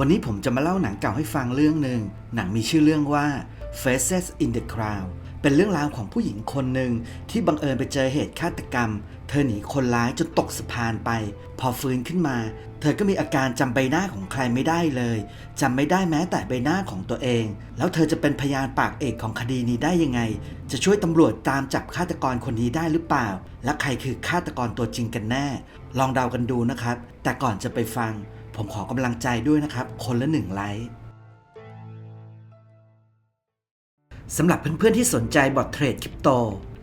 วันนี้ผมจะมาเล่าหนังเก่าให้ฟังเรื่องหนึ่ง หนังมีชื่อเรื่องว่า Faces in the Crowd เป็นเรื่องราวของผู้หญิงคนหนึ่งที่บังเอิญไปเจอเหตุฆาตกรรม เธอหนีคนร้ายจนตกสะพานไป พอฟื้นขึ้นมา เธอก็มีอาการจำใบหน้าของใครไม่ได้เลยจำไม่ได้แม้แต่ใบหน้าของตัวเอง แล้วเธอจะเป็นพยานปากเอกของคดีนี้ได้ยังไง จะช่วยตำรวจตามจับฆาตกรคนนี้ได้หรือเปล่า และใครคือฆาตกรตัวจริงกันแน่ ลองเดากันดูนะครับ แต่ก่อนจะไปฟัง ผมขอกำลังใจด้วยนะครับ คนละหนึ่งไลค์สำหรับเพื่อนๆที่สนใจบอทเทรดคริปโต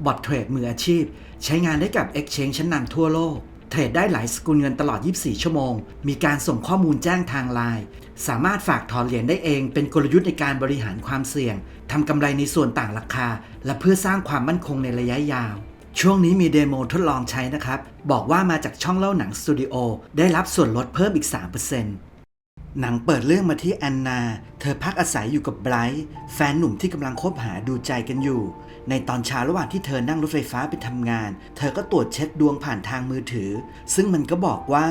บอทเทรดมืออาชีพ ใช้งานได้กับ Exchange ชั้นนำทั่วโลก เทรดได้หลายสกุลเงินตลอด 24 ชั่วโมง มีการส่งข้อมูลแจ้งทางไลน์สามารถฝากถอนเหรียญได้เอง เป็นกลยุทธ์ในการบริหารความเสี่ยงทำกำไรในส่วนต่างราคา และเพื่อสร้างความมั่นคงในระยะยาว ช่วงนี้มีเดโมทดลองใช้นะครับ บอกว่ามาจากช่องเล่าหนังสตูดิโอได้รับส่วนลดเพิ่มอีก 3%หนังเปิดเรื่องมาที่แอนนา เธอพักอาศัยอยู่กับไบรท์แฟนหนุ่มที่กำลังคบหาดูใจกันอยู่ ในตอนเช้าระหว่างที่เธอนั่งรถไฟฟ้าไปทำงาน เธอก็ตรวจเช็คดวงผ่านทางมือถือ ซึ่งมันก็บอกว่า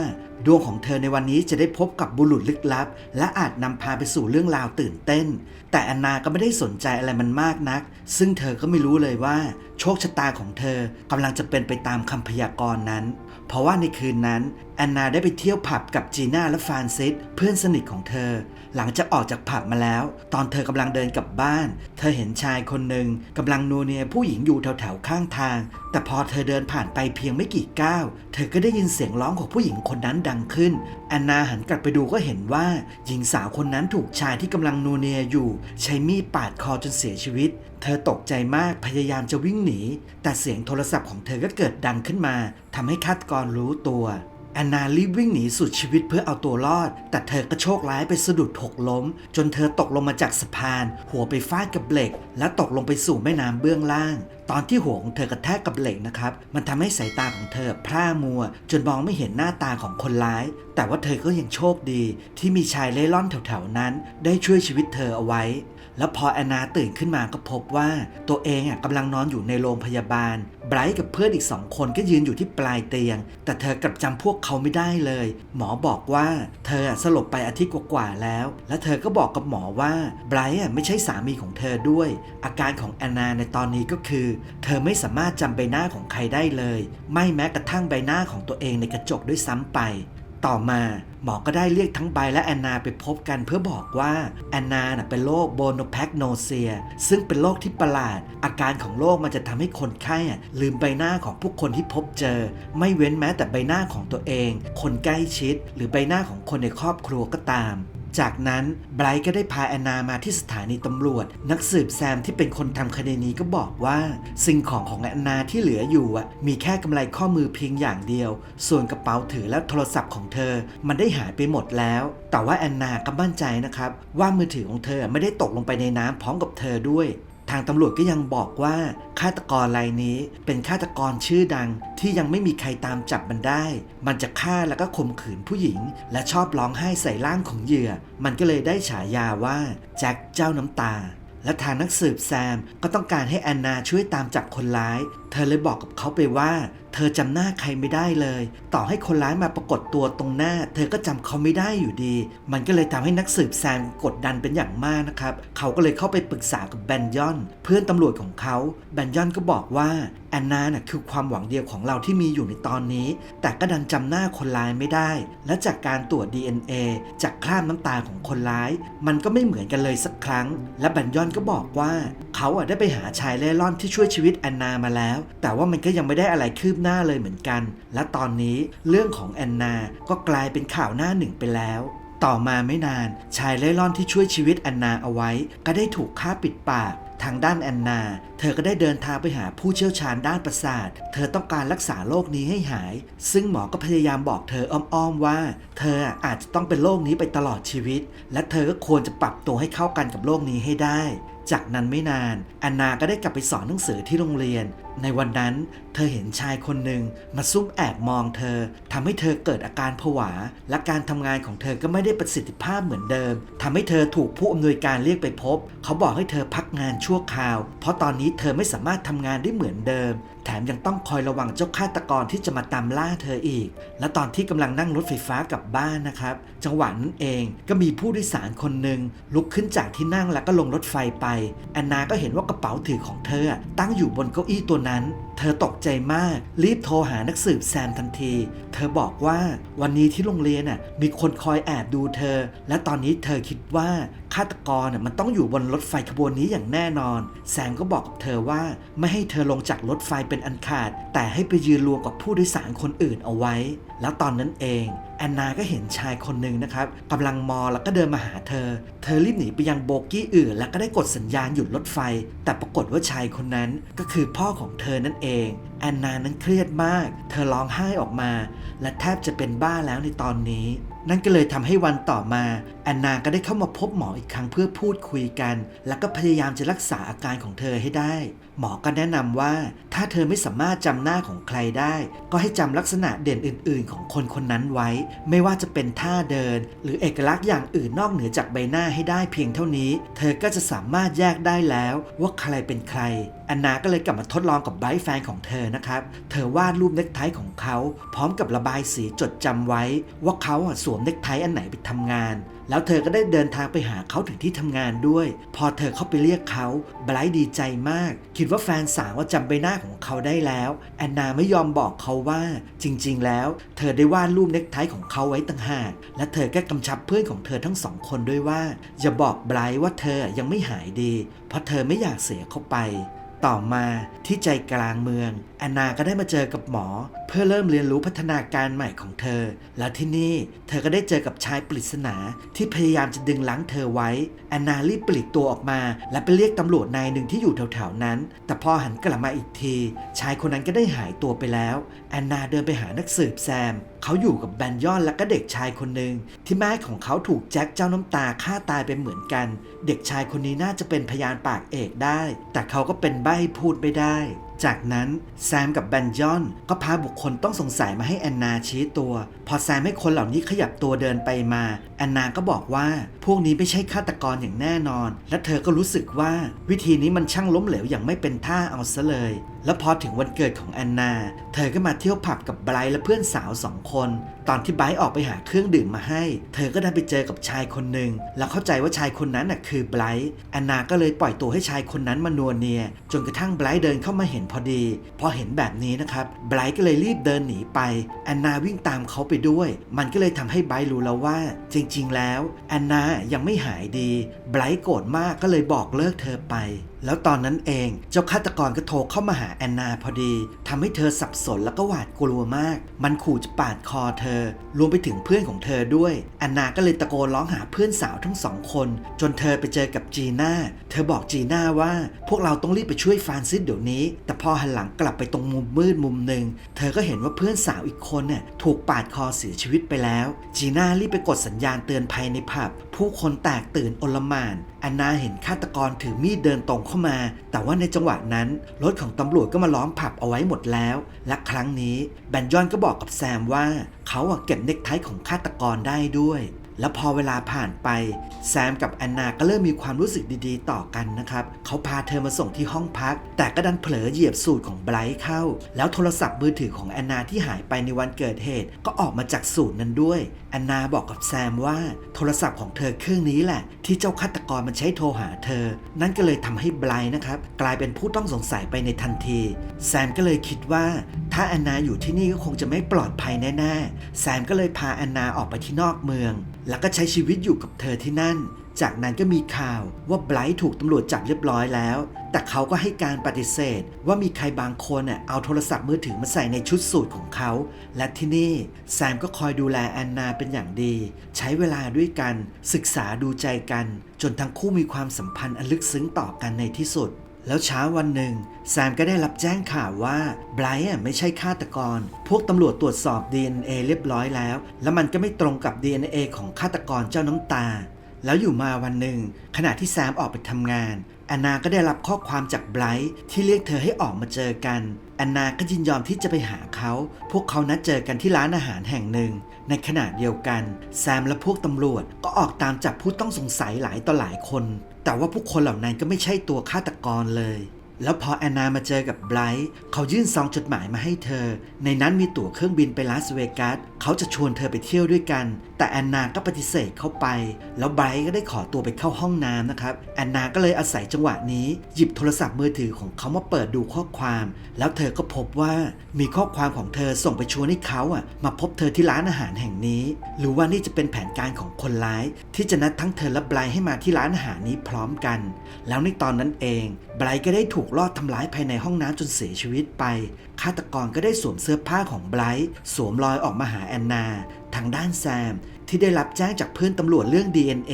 ดวงของเธอในวันนี้จะได้พบกับบุรุษลึกลับ และอาจนำพาไปสู่เรื่องราวตื่นเต้น แต่แอนนาก็ไม่ได้สนใจอะไรมันมากนัก ซึ่งเธอก็ไม่รู้เลยว่า โชคชะตาของเธอกำลังจะเป็นไปตามคำพยากรณ์นั้น เพราะว่าในคืนนั้นแอนนาได้ไปเที่ยวผับกับจีน่าและฟานซิสเพื่อนสนิทของเธอ หลังจากออกจากผับมาแล้ว ตอนเธอกำลังเดินกลับบ้าน เธอเห็นชายคนหนึ่งกำลังนัวเนียผู้หญิงอยู่แถวๆข้างทาง แต่พอเธอเดินผ่านไปเพียงไม่กี่ก้าว เธอก็ได้ยินเสียงร้องของผู้หญิงคนนั้นดังขึ้นแอนนาหันกลับไปดูก็เห็นว่า หญิงสาวคนนั้นถูกชายที่กำลังนัวเนียอยู่ ใช้มีดปาดคอจนเสียชีวิต เธอตกใจมากพยายามจะวิ่งหนี แต่เสียงโทรศัพท์ของเธอก็เกิดดังขึ้นมาทำให้ฆาตกรรู้ตัวแอนนารีบวิ่งหนีสุดชีวิตเพื่อเอาตัวรอด แต่เธอก็โชคร้ายไปสะดุดหกล้ม จนเธอตกลงมาจากสะพาน หัวไปฟาดกับเหล็ก และตกลงไปสู่แม่น้ำเบื้องล่าง ตอนที่หัวของเธอกระแทกกับเหล็กนะครับ มันทำให้สายตาของเธอพร่ามัว จนมองไม่เห็นหน้าตาของคนร้าย แต่ว่าเธอก็ยังโชคดี ที่มีชายเล่ร่อนแถวๆนั้น ได้ช่วยชีวิตเธอเอาไว้ แล้วพอแอนนาตื่นขึ้นมาก็พบว่าตัวเองอะกำลังนอนอยู่ในโรงพยาบาลไบรท์กับเพื่อนอีกสองคนก็ยืนอยู่ที่ปลายเตียง แต่เธอกลับจำพวกเขาไม่ได้เลย หมอบอกว่าเธอสลบไปอาทิตย์กว่าๆแล้ว และเธอก็บอกกับหมอว่าไบรท์ไม่ใช่สามีของเธอด้วย อาการของแอนนาในตอนนี้ก็คือ เธอไม่สามารถจำใบหน้าของใครได้เลย ไม่แม้กระทั่งใบหน้าของตัวเองในกระจกด้วยซ้ำไป ต่อมาหมอก็ได้เรียกทั้งไบและแอนนาไปพบกันเพื่อบอกว่าแอนนานะเป็นโรคโบโนแพคโนเซีย ซึ่งเป็นโรคที่ประหลาด อาการของโรคมันจะทำให้คนไข้ลืมใบหน้าของผู้คนที่พบเจอ ไม่เว้นแม้แต่ใบหน้าของตัวเอง คนใกล้ชิด หรือใบหน้าของคนในครอบครัวก็ตาม จากนั้นไบรท์ก็ได้พาแอนนามาที่สถานีตำรวจ นักสืบแซมที่เป็นคนทำคดีนี้ก็บอกว่า สิ่งของของแอนนาที่เหลืออยู่อะมีแค่กำไรข้อมือเพียงอย่างเดียว ส่วนกระเป๋าถือและโทรศัพท์ของเธอ มันได้หายไปหมดแล้ว แต่ว่าแอนนาก็มั่นใจนะครับว่ามือถือของเธอไม่ได้ตกลงไปในน้ำพร้อมกับเธอด้วย ทางตำรวจก็ยังบอกว่าฆาตกรรายนี้เป็นฆาตกรชื่อดังที่ยังไม่มีใครตามจับมันได้ มันจะฆ่าแล้วก็ข่มขืนผู้หญิง และชอบร้องไห้ใส่ร่างของเหยื่อ มันก็เลยได้ฉายาว่าแจ็คเจ้าน้ำตาและทางนักสืบแซมก็ต้องการให้แอนนาช่วยตามจับคนร้าย เธอเลยบอกกับเขาไปว่า เธอจำหน้าใครไม่ได้เลย ต่อให้คนร้ายมาปรากฏตัวตรงหน้า เธอก็จำเขาไม่ได้อยู่ดี มันก็เลยทำให้นักสืบแซมกดดันเป็นอย่างมากนะครับ เขาก็เลยเข้าไปปรึกษากับแบนยอน เพื่อนตำรวจของเขาแบนยอนก็บอกว่าแอนนาน่ะคือความหวังเดียวของเราที่มีอยู่ในตอนนี้ แต่ก็ดันจำหน้าคนร้ายไม่ได้ และจากการตรวจ DNA จากคราบน้ำตาของคนร้าย มันก็ไม่เหมือนกันเลยสักครั้ง และแบนยอนก็บอกว่า เขาอะได้ไปหาชายเล่ร่อนที่ช่วยชีวิตแอนนามาแล้วแต่ว่ามันก็ยังไม่ได้อะไรคืบหน้าเลยเหมือนกัน และตอนนี้เรื่องของแอนนา ก็กลายเป็นข่าวหน้าหนึ่งไปแล้วต่อมาไม่นาน ชายเล่ร่อนที่ช่วยชีวิตแอนนาเอาไว้ ก็ได้ถูกฆ่าปิดปาก ทางด้านแอนนา เธอก็ได้เดินทางไปหาผู้เชี่ยวชาญด้านประสาท เธอต้องการรักษาโรคนี้ให้หาย ซึ่งหมอก็พยายามบอกเธออ้อมๆว่า เธออาจจะต้องเป็นโรคนี้ไปตลอดชีวิต และเธอก็ควรจะปรับตัวให้เข้ากันกับโรคนี้ให้ได้จากนั้นไม่นานแอนนาก็ได้กลับไปสอนหนังสือที่โรงเรียน ในวันนั้น เธอเห็นชายคนหนึ่งมาซุ่มแอบมองเธอทำให้เธอเกิดอาการผวา และการทำงานของเธอก็ไม่ได้ประสิทธิภาพเหมือนเดิมทำให้เธอถูกผู้อำนวยการเรียกไปพบ เขาบอกให้เธอพักงานชั่วคราว เพราะตอนนี้เธอไม่สามารถทำงานได้เหมือนเดิม แถมยังต้องคอยระวังเจ้าฆาตกรที่จะมาตามล่าเธออีก และตอนที่กำลังนั่งรถไฟฟ้ากลับบ้านนะครับ จังหวะนั้นเองก็มีผู้โดยสารคนหนึ่งลุกขึ้นจากที่นั่งแล้วก็ลงรถไฟไปแอนนาก็เห็นว่ากระเป๋าถือของเธอ ตั้งอยู่บนเก้าอี้ตัวนั้น เธอตกใจมาก รีบโทรหานักสืบแซมทันที เธอบอกว่าวันนี้ที่โรงเรียนน่ะมีคนคอยแอบดูเธอ และตอนนี้เธอคิดว่าฆาตกรน่ะมันต้องอยู่บนรถไฟขบวนนี้อย่างแน่นอนแซมก็บอกกับเธอว่าไม่ให้เธอลงจากรถไฟเป็นอันขาด แต่ให้ไปยืนรวมกับผู้โดยสารคนอื่นเอาไว้ แล้วตอนนั้นเองแอนนาก็เห็นชายคนหนึ่งนะครับกำลังมอแล้วก็เดินมาหาเธอ เธอรีบหนีไปยังโบกี้อื่น แล้วก็ได้กดสัญญาณหยุดรถไฟ แต่ปรากฏว่าชายคนนั้นก็คือพ่อของเธอนั่นเองแอนนานั้นเครียดมาก เธอร้องไห้ออกมา และแทบจะเป็นบ้าแล้วในตอนนี้ นั่นก็เลยทำให้วันต่อมาแอนนาก็ได้เข้ามาพบหมออีกครั้งเพื่อพูดคุยกัน แล้วก็พยายามจะรักษาอาการของเธอให้ได้ หมอก็แนะนำว่าถ้าเธอไม่สามารถจำหน้าของใครได้ ก็ให้จำลักษณะเด่นอื่น ๆ ของคนคนนั้นไว้ ไม่ว่าจะเป็นท่าเดิน หรือเอกลักษณ์อย่างอื่นนอกเหนือจากใบหน้าให้ได้เพียงเท่านี้ เธอก็จะสามารถแยกได้แล้วว่าใครเป็นใคร อนนาก็เลยกลับมาทดลองกับไบรท์แฟนของเธอนะครับ เธอวาดรูปเน็กไทของเขา พร้อมกับระบายสีจดจำไว้ ว่าเขาสวมเน็กไทอันไหนไปทำงาน แล้วเธอก็ได้เดินทางไปหาเขาถึงที่ทำงานด้วย พอเธอเข้าไปเรียกเขาไบรท์ดีใจมาก คิดว่าแฟนสาวว่าจำใบหน้าของเขาได้แล้วแอนนาไม่ยอมบอกเขาว่าจริง ๆ แล้ว เธอได้วาดรูปเน็กไทของเขาไว้ต่างหาก และเธอก็กำชับเพื่อนของเธอทั้งสองคนด้วยว่าอย่าบอกไบรท์ว่าเธอยังไม่หายดี เพราะเธอไม่อยากเสียเขาไป ต่อมาที่ใจกลางเมืองแอนนาก็ได้มาเจอกับหมอ พื่อเริ่มเรียนรู้พัฒนาการใหม่ของเธอ แล้วที่นี่เธอก็ได้เจอกับชายปริศนาที่พยายามจะดึงล้างเธอไว้แอนนารีบปลีกตัวออกมา และไปเรียกตำรวจนายหนึ่งที่อยู่แถวๆนั้น แต่พอหันกลับมาอีกที ชายคนนั้นก็ได้หายตัวไปแล้วแอนนาเดินไปหานักสืบแซมเขาอยู่กับแบนยอนและก็เด็กชายคนหนึ่งที่แม่ของเขาถูกแจ็คเจ้าน้ำตาฆ่าตายไปเหมือนกัน เด็กชายคนนี้น่าจะเป็นพยานปากเอกได้ แต่เขาก็เป็นใบ้พูดไม่ได้จากนั้นแซมกับแบนยอนก็พาบุคคลต้องสงสัยมาให้แอนนาชี้ตัว พอแซมให้คนเหล่านี้ขยับตัวเดินไปมาแอนนาก็บอกว่า พวกนี้ไม่ใช่ฆาตกรอย่างแน่นอน และเธอก็รู้สึกว่า วิธีนี้มันช่างล้มเหลวอย่างไม่เป็นท่าเอาซะเลย แล้วพอถึงวันเกิดของแอนนา เธอก็มาเที่ยวผับกับไบรท์และเพื่อนสาวสองคน ตอนที่ไบรท์ออกไปหาเครื่องดื่มมาให้ เธอก็ได้ไปเจอกับชายคนหนึ่ง แล้วเข้าใจว่าชายคนนั้นน่ะคือไบรท์แอนนาก็เลยปล่อยตัวให้ชายคนนั้นมานัวเนีย จนกระทั่งไบรท์เดินเข้ามาเห็นพอดี พอเห็นแบบนี้นะครับ ไบรท์ก็เลยรีบเดินหนีไป แอนนาวิ่งตามเขาไปด้วย มันก็เลยทำให้ไบรท์รู้แล้วว่า จริง ๆ แล้วแอนนายังไม่หายดี ไบรท์โกรธมากก็เลยบอกเลิกเธอไป แล้วตอนนั้นเองเจ้าฆาตกรก็โทรเข้ามาหาแอนนาพอดีทำให้เธอสับสนแล้วก็หวาดกลัวมาก มันขู่จะปาดคอเธอ รวมไปถึงเพื่อนของเธอด้วยแอนนาก็เลยตะโกนร้องหาเพื่อนสาวทั้งสองคน จนเธอไปเจอกับจีน่าเธอบอกจีน่าว่า พวกเราต้องรีบไปช่วยฟานซิสเดี๋ยวนี้ แต่พอหันหลังกลับไปตรงมุมมืดมุมหนึ่งเธอก็เห็นว่าเพื่อนสาวอีกคนเนี่ยถูกปาดคอเสียชีวิตไปแล้ว จีน่ารีบไปกดสัญญาณเตือนภัยในผับ ผู้คนแตกตื่นโอลหม่านแอนนาเห็นฆาตกรถือมีดเดินตรงเข้ามา แต่ว่าในจังหวะนั้น รถของตำรวจก็มาล้อมผับเอาไว้หมดแล้ว และครั้งนี้แบนยอนก็บอกกับแซมว่า เขาเก็บเน็กไทของฆาตกรได้ด้วย แล้วพอเวลาผ่านไป แซมกับแอนนาก็เริ่มมีความรู้สึกดีๆ ต่อกันนะครับเขาพาเธอมาส่งที่ห้องพัก แต่ก็ดันเผลอเหยียบสูตรของไบรท์เข้า แล้วโทรศัพท์มือถือของแอนนาที่หายไปในวันเกิดเหตุ ก็ออกมาจากสูตรนั้นด้วยแอนนาบอกกับแซมว่า โทรศัพท์ของเธอเครื่องนี้แหละ ที่เจ้าฆาตกรมันใช้โทรหาเธอ นั่นก็เลยทำให้ไบรท์นะครับกลายเป็นผู้ต้องสงสัยไปในทันที แซมก็เลยคิดว่าถ้าแอนนาอยู่ที่นี่ก็คงจะไม่ปลอดภัยแน่ๆ แซมก็เลยพาแอนนาออกไปที่นอกเมือง แล้วก็ใช้ชีวิตอยู่กับเธอที่นั่น จากนั้นก็มีข่าวว่าไบรท์ถูกตำรวจจับเรียบร้อยแล้ว แต่เขาก็ให้การปฏิเสธ ว่ามีใครบางคนน่ะเอาโทรศัพท์มือถือมาใส่ในชุดสูทของเขา และที่นี่แซมก็คอยดูแลแอนนาเป็นอย่างดี ใช้เวลาด้วยกัน ศึกษาดูใจกัน จนทั้งคู่มีความสัมพันธ์อันลึกซึ้งต่อกันในที่สุด แล้วเช้าวันหนึ่งแซมก็ได้รับแจ้งข่าวว่าไบรท์ไม่ใช่ฆาตกร พวกตำรวจตรวจสอบ DNA เรียบร้อยแล้ว แล้วมันก็ไม่ตรงกับ DNA ของฆาตกรเจ้าน้ำตา แล้วอยู่มาวันหนึ่ง ขณะที่แซมออกไปทำงานแอนนาก็ได้รับข้อความจากไบรท์ที่เรียกเธอให้ออกมาเจอกันแอนนาก็ยินยอมที่จะไปหาเขา พวกเขานัดเจอกันที่ร้านอาหารแห่งหนึ่ง ในขณะเดียวกัน แซมและพวกตำรวจก็ออกตามจับผู้ต้องสงสัยหลายต่อหลายคน แต่ว่าผู้คนเหล่านั้นก็ไม่ใช่ตัวฆาตกรเลย แล้วพอแอนนามาเจอกับไบรท์เขายื่นซองจดหมายมาให้เธอ ในนั้นมีตั๋วเครื่องบินไปลาสเวกัสเขาจะชวนเธอไปเที่ยวด้วยกัน แต่แอนนาก็ปฏิเสธเข้าไป แล้วไบรท์ก็ได้ขอตัวไปเข้าห้องน้ำนะครับแอนนาก็เลยอาศัยจังหวะนี้ หยิบโทรศัพท์มือถือของเขามาเปิดดูข้อความ แล้วเธอก็พบว่ามีข้อความของเธอส่งไปชวนให้เขาอะมาพบเธอที่ร้านอาหารแห่งนี้ หรือว่านี่จะเป็นแผนการของคนร้าย ที่จะนัดทั้งเธอและไบรท์ให้มาที่ร้านอาหารนี้พร้อมกัน แล้วในตอนนั้นเองไบรท์ก็ได้ถูกลอดทำร้ายภายในห้องน้ำจนเสียชีวิตไป ฆาตกรก็ได้สวมเสื้อผ้าของไบรท์สวมรอยออกมาหาแอนนา ทางด้านแซม ที่ได้รับแจ้งจากเพื่อนตำรวจเรื่อง DNA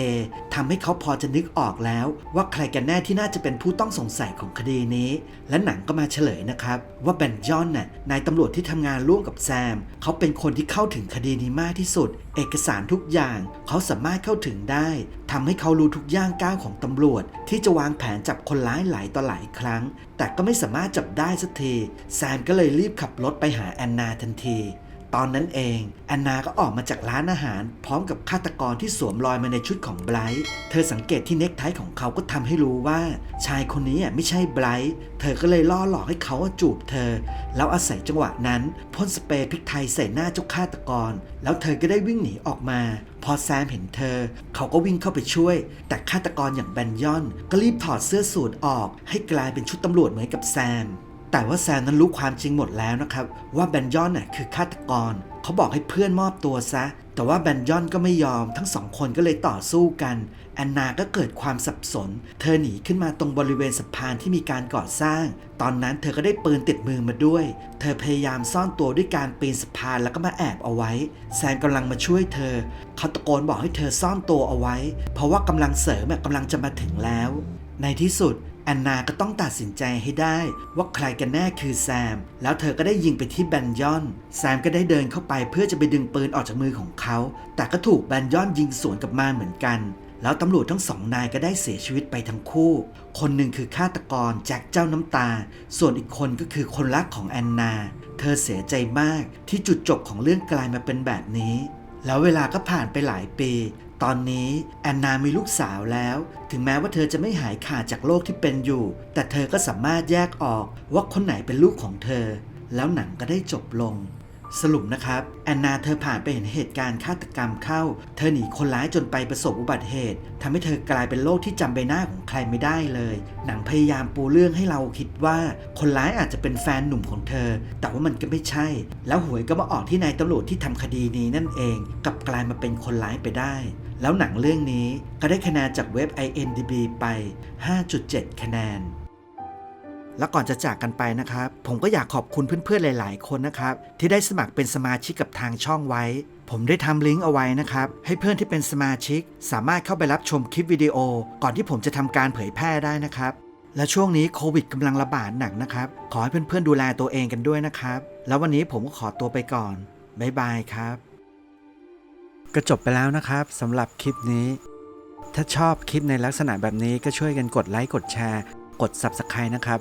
ทำให้เขาพอจะนึกออกแล้ว ว่าใครกันแน่ที่น่าจะเป็นผู้ต้องสงสัยของคดีนี้ และหนังก็มาเฉลยนะครับ ว่าแบนจอนน่ะนายตำรวจที่ทำงานร่วมกับแซม เขาเป็นคนที่เข้าถึงคดีนี้มากที่สุด เอกสารทุกอย่าง เขาสามารถเข้าถึงได้ทำให้เขารู้ทุกย่างก้าวของตำรวจ ที่จะวางแผนจับคนร้ายหลายต่อหลายครั้ง แต่ก็ไม่สามารถจับได้สักทีแซมก็เลยรีบขับรถไปหาแอนนาทันที ตอนนั้นเองแอนนาก็ออกมาจากร้านอาหาร พร้อมกับฆาตกรที่สวมรอยมาในชุดของไบรท์เธอสังเกตที่เน็กไทของเขาก็ทำให้รู้ว่า ชายคนนี้ไม่ใช่ไบรท์เธอก็เลยล่อหลอกให้เขาจูบเธอ แล้วอาศัยจังหวะนั้นพ่นสเปรย์พริกไทยใส่หน้าเจ้าฆาตกร แล้วเธอก็ได้วิ่งหนีออกมา พอแซมเห็นเธอ เขาก็วิ่งเข้าไปช่วย แต่ฆาตกรอย่างแบนยอน ก็รีบถอดเสื้อสูทออก ให้กลายเป็นชุดตำรวจเหมือนกับแซม แต่ว่าแซมนั้นรู้ความจริงหมดแล้วนะครับ ว่าแบนยอนน่ะคือฆาตกร เขาบอกให้เพื่อนมอบตัวซะ แต่ว่าแบนยอนก็ไม่ยอม ทั้งสองคนก็เลยต่อสู้กัน แอนนาก็เกิดความสับสน เธอหนีขึ้นมาตรงบริเวณสะพานที่มีการก่อสร้าง ตอนนั้นเธอก็ได้ปืนติดมือมาด้วย เธอพยายามซ่อนตัวด้วยการปีนสะพานแล้วก็มาแอบเอาไว้ แซมกำลังมาช่วยเธอเขาตะโกนบอกให้เธอซ่อนตัวเอาไว้ เพราะว่ากำลังเสริมอะกำลังจะมาถึงแล้ว ในที่สุด แอนนาก็ต้องตัดสินใจให้ได้ว่าใครกันแน่คือแซม แล้วเธอก็ได้ยิงไปที่แบนยอน แซมก็ได้เดินเข้าไปเพื่อจะไปดึงปืนออกจากมือของเขา แต่ก็ถูกแบนยอนยิงสวนกลับมาเหมือนกัน แล้วตำรวจทั้งสองนายก็ได้เสียชีวิตไปทั้งคู่ คนหนึ่งคือฆาตกรแจ็คเจ้าน้ำตา ส่วนอีกคนก็คือคนรักของแอนนา เธอเสียใจมากที่จุดจบของเรื่องกลายมาเป็นแบบนี้ แล้วเวลาก็ผ่านไปหลายปี ตอนนี้แอนนามีลูกสาวแล้ว ถึงแม้ว่าเธอจะไม่หายขาดจากโรคที่เป็นอยู่ แต่เธอก็สามารถแยกออกว่าคนไหนเป็นลูกของเธอ แล้วหนังก็ได้จบลง สรุปนะครับ แอนนาเธอผ่านไปเห็นเหตุการณ์ฆาตกรรมเข้า เธอหนีคนร้ายจนไปประสบอุบัติเหตุทำให้เธอกลายเป็นโรคที่จำใบหน้าของใครไม่ได้เลย หนังพยายามปูเรื่องให้เราคิดว่า คนร้ายอาจจะเป็นแฟนหนุ่มของเธอ แต่ว่ามันก็ไม่ใช่ แล้วหวยก็มาออกที่นายตำรวจที่ทำคดีนี้นั่นเองกลับกลายมาเป็นคนร้ายไปได้ แล้วหนังเรื่องนี้ก็ได้คะแนนจากเว็บ IMDb ไป 5.7 คะแนน แล้วก่อนจะจากกันไปนะครับ ผมก็อยากขอบคุณเพื่อนๆหลาย ๆ คนนะครับ ที่ได้สมัครเป็นสมาชิกกับทางช่องไว้ ผมได้ทำลิงก์เอาไว้นะครับ ให้เพื่อนที่เป็นสมาชิก สามารถเข้าไปรับชมคลิปวิดีโอ ก่อนที่ผมจะทำการเผยแพร่ได้นะครับ และช่วงนี้โควิดกำลังระบาดหนักนะครับ ขอให้เพื่อนๆดูแลตัวเองกันด้วยนะครับ แล้ววันนี้ผมก็ขอตัวไปก่อนบ๊ายบายครับ ก็จบไปแล้วนะครับสำหรับคลิปนี้ ถ้าชอบคลิปในลักษณะแบบนี้ก็ช่วยกันกดไลค์กดแชร์ กด Subscribe นะครับ